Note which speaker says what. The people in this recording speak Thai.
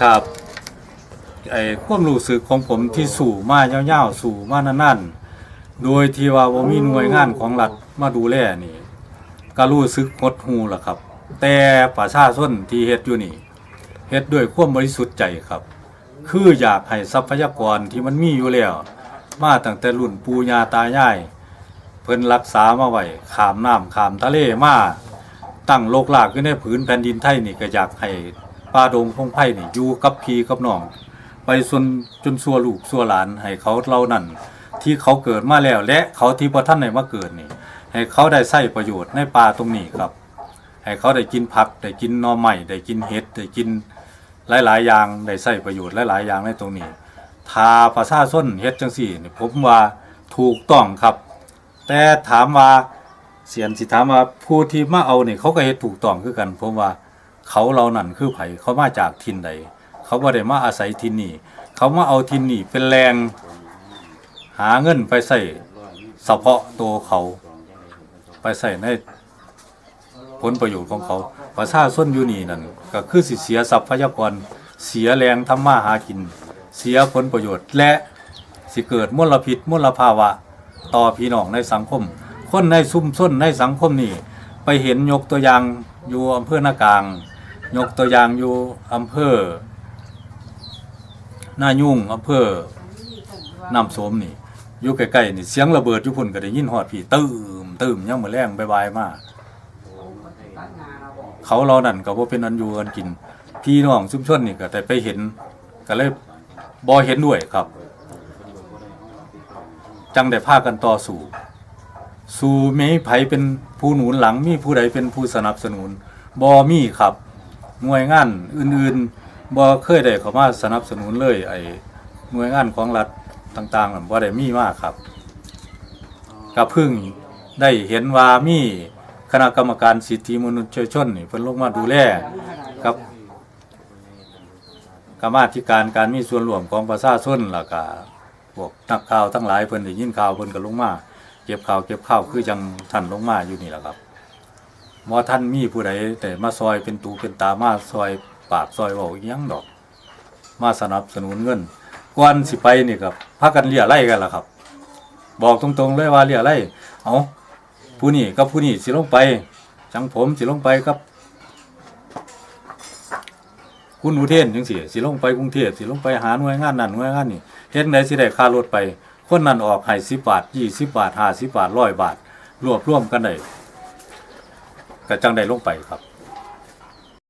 Speaker 1: ครับไอ้ความรู้สึกของผมที่สู่มาเยาวๆสู่มานานๆ โดยที่ว่าบ่มีหน่วยงานของรัฐมาดูแลนี่ก็รู้สึกหดหูล่ะครับ แต่ประชาชนที่เฮ็ดอยู่นี่เฮ็ดด้วยความบริสุทธิ์ใจครับ คืออยากให้ทรัพยากรที่มันมีอยู่แล้ว มาตั้งแต่รุ่นปู่ย่าตายายเพิ่นรักษามาไว้ขามน้ำขามทะเลมาตั้งโลกลากขึ้นในผืนแผ่นดินไทยนี่ก็อยากให้ ป่าดงพงไผ่นี่อยู่กับพี่กับน้อง ไปจนจนสัวลูกสัวหลานให้เขาเล่านั้นที่เขาเกิดมาแล้วและเขาที่บ่ทันได้มาเกิดนี่ ให้เขาได้ใช้ประโยชน์ในป่าตรงนี้ครับ ให้เขาได้กินผักได้กินหน่อไม้ได้กินเห็ดได้กินหลายๆอย่างได้ใช้ประโยชน์หลายๆอย่างในตรงนี้ถ้าประชาชนเฮ็ดจังซี่นี่ผมว่าถูกต้องครับ แต่ถามว่าเสียนสิถามว่าผู้ที่มาเอาเนี่ยเขาก็เฮ็ดถูกต้องคือกันผมว่า เขาเรานั่นคือไผเขามาจากทินใดเขาบ่ได้มาอาศัยทินนี่ เขามาเอาทินนี่เป็นแรงหาเงินไปใส่เฉพาะตัวเขา ไปใส่ในผลประโยชน์ของเขาประชาชนอยู่นี่นั่นก็คือสิเสียทรัพยากรเสียแรงทำมาหากิน เสียผลประโยชน์ และสิเกิดมลพิษมลภาวะ ต่อพี่น้องในสังคม คนในซุ่มส้นในสังคมนี่ไปเห็นยกตัวอย่างอยู่อำเภอหน้ากลาง ยกตัวอย่างอยู่อำเภอหน้ายุ่งอำเภอน้ำสมนี่อยู่ใกล้ๆนี่เสียงระเบิดอยู่พุ่นก็ได้ยินฮอดพี่ตื้มตื้มยังมื้อแรงบายๆมาเขาเรานั่นก็บ่เป็นอันอยู่กันกิน พี่น้องชุมชนนี่ก็แต่ไปเห็นก็เลยบ่เห็นด้วยครับ จังได้พากันต่อสู้สู่มีไผเป็นผู้หนุนหลังมีผู้ใดเป็นผู้สนับสนุนบ่มีครับ หน่วยงานอื่นๆบ่เคยได้เข้ามาสนับสนุนเลยไอ้หน่วยงานของรัฐต่างๆนั่นบ่ได้มีมาครับก็เพิ่งได้เห็นว่ามีคณะกรรมการสิทธิมนุษยชนนี่เพิ่นลงมาดูแลครับกรรมาธิการการมีส่วนร่วมของประชาชนแล้วก็พวกนักข่าวทั้งหลายเพิ่นได้ยินข่าวเพิ่นก็ลงมาเก็บข้าวเก็บข้าวคือจังท่านลงมาอยู่นี่แหละครับ บ่ท่านมีผู้ใดแต่มาซอยเป็นตูเป็นตามาซอยปากซอยเว้าอิหยังดอก มาสนับสนุนเงินก่อนสิไปนี่ครับพากันเลี่ยไล่กันล่ะครับ บอกตรงๆเลยว่าเลี่ยไล่เอาผู้นี้กับผู้นี้สิลงไปจังผมสิลงไปกับคุณอุเทนจังสิสิลงไปกรุงเทพสิลงไปหาหน่วยงานนั่นหน่วยงานนี่เฮ็ดไหนสิได้ค่ารถไป คนนั้นออกให้10บาท20บาท50บาท100บาท รวบรวมกันได้ ก็จังได้ลงไปครับ